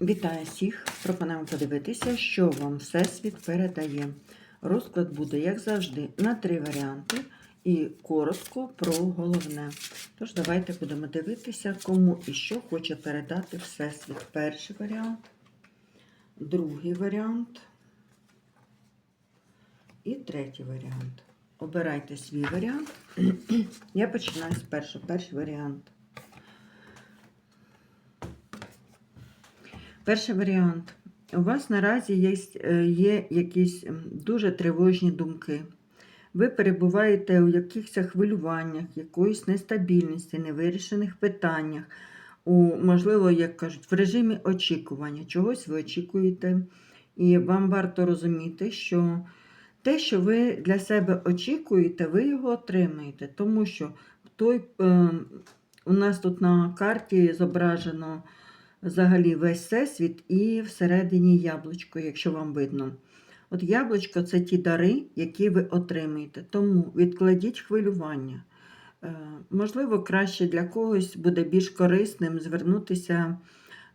Вітаю всіх! Пропонуємо подивитися, що вам Всесвіт передає. Розклад буде, як завжди, на три варіанти і коротко про головне. Тож, давайте будемо дивитися, кому і що хоче передати Всесвіт. Перший варіант, другий варіант і третій варіант. Обирайте свій варіант. Я починаю з першого. Перший варіант. Перший варіант. У вас наразі є, е, є якісь дуже тривожні думки. Ви перебуваєте у якихось хвилюваннях, якоїсь нестабільності, невирішених питаннях, у, можливо, як кажуть, в режимі очікування. Чогось ви очікуєте, і вам варто розуміти, що те, що ви для себе очікуєте, ви його отримаєте. Тому що той, е, у нас тут на карті зображено взагалі весь всесвіт і всередині яблучко, якщо вам видно. От яблучко це ті дари, які ви отримаєте. Тому відкладіть хвилювання. Е, Можливо, краще для когось буде більш корисним звернутися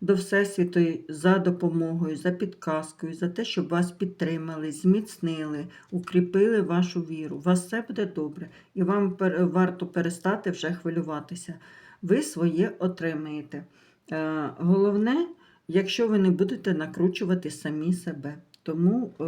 до Всесвіту за допомогою, за підказкою, за те, щоб вас підтримали, зміцнили, укріпили вашу віру. У вас все буде добре, і вам варто перестати вже хвилюватися. Ви своє отримаєте. Е, Головне, якщо ви не будете накручувати самі себе. Тому е,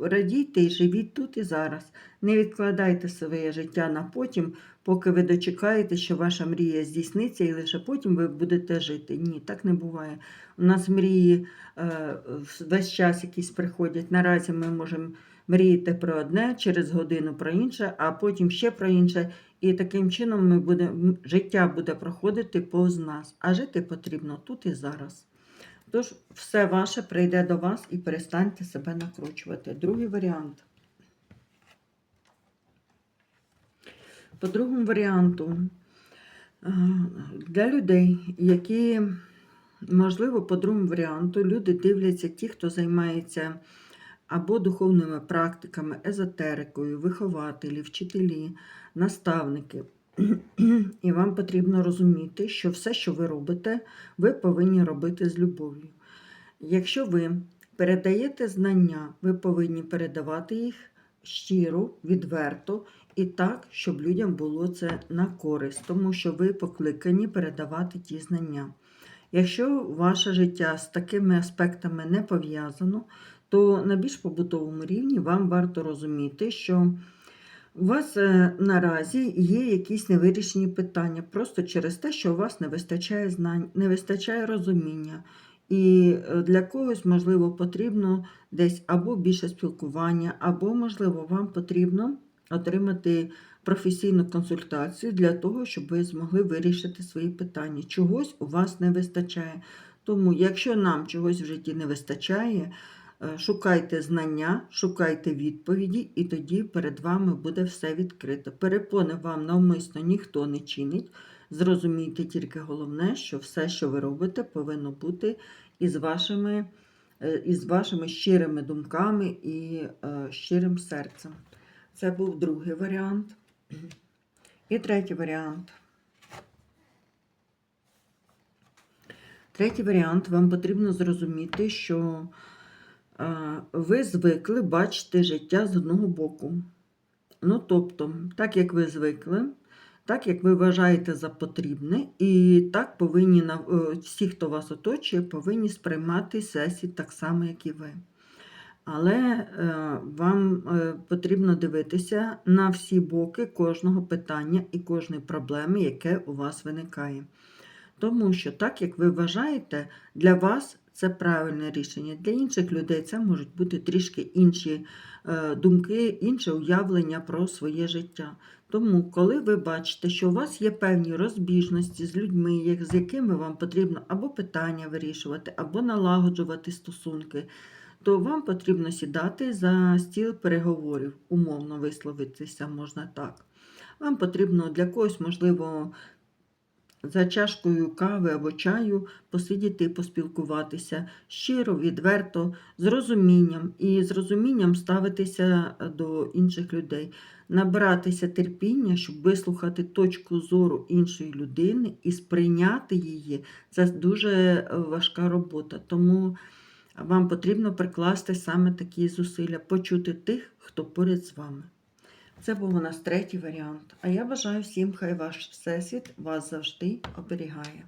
радійте і живіть тут і зараз. Не відкладайте своє життя на потім, поки ви дочекаєте, що ваша мрія здійсниться, і лише потім ви будете жити. Ні, так не буває. У нас мрії е, весь час якісь приходять. Наразі ми можемо мріяти про одне, через годину про інше, а потім ще про інше. І таким чином ми буде, життя буде проходити повз нас, а жити потрібно тут і зараз. Тож все ваше прийде до вас і перестаньте себе накручувати. Другий варіант. По другому варіанту, е, для людей, які, можливо, по другому варіанту, люди дивляться ті, хто займається або духовними практиками, езотерикою, вихователі, вчителі, наставники. І вам потрібно розуміти, що все, що ви робите, ви повинні робити з любов'ю. Якщо ви передаєте знання, ви повинні передавати їх щиро, відверто і так, щоб людям було це на користь, тому що ви покликані передавати ті знання. Якщо ваше життя з такими аспектами не пов'язано, то на більш побутовому рівні вам варто розуміти, що у вас е, наразі є якісь невирішені питання просто через те, що у вас не вистачає знань, не вистачає розуміння. І е, для когось, можливо, потрібно десь або більше спілкування, або, можливо, вам потрібно отримати професійну консультацію для того, щоб ви змогли вирішити свої питання. Чогось у вас не вистачає. Тому, якщо нам чогось в житті не вистачає, Е, Шукайте знання, шукайте відповіді, і тоді перед вами буде все відкрито. Перепони вам навмисно ніхто не чинить. Зрозумійте тільки головне, що все, що ви робите, повинно бути із вашими, е, із вашими щирими думками і е, щирим серцем. Це був другий варіант. І третій варіант. Третій варіант вам потрібно зрозуміти, що а, ви звикли бачити життя з одного боку. Ну, тобто, так як ви звикли, так як ви вважаєте за потрібне, і так повинні е, всі, хто вас оточує, повинні сприймати сесії так само, як і ви. Але е, вам е, потрібно дивитися на всі боки кожного питання і кожної проблеми, яке у вас виникає. Тому що, так як ви вважаєте, для вас це правильне рішення. Для інших людей це можуть бути трішки інші е, думки, інше уявлення про своє життя. Тому, коли ви бачите, що у вас є певні розбіжності з людьми, з якими вам потрібно або питання вирішувати, або налагоджувати стосунки, то вам потрібно сідати за стіл переговорів, умовно висловитися можна так. Вам потрібно для когось, можливо, за чашкою кави або чаю посидіти поспілкуватися щиро, відверто, з розумінням і з розумінням ставитися до інших людей. набиратися терпіння, щоб вислухати точку зору іншої людини і сприйняти її. Це дуже важка робота. Тому вам потрібно прикласти саме такі зусилля, почути тих, хто поряд з вами. Це був у нас третій варіант. А я бажаю всім, хай ваш всесвіт вас завжди оберігає.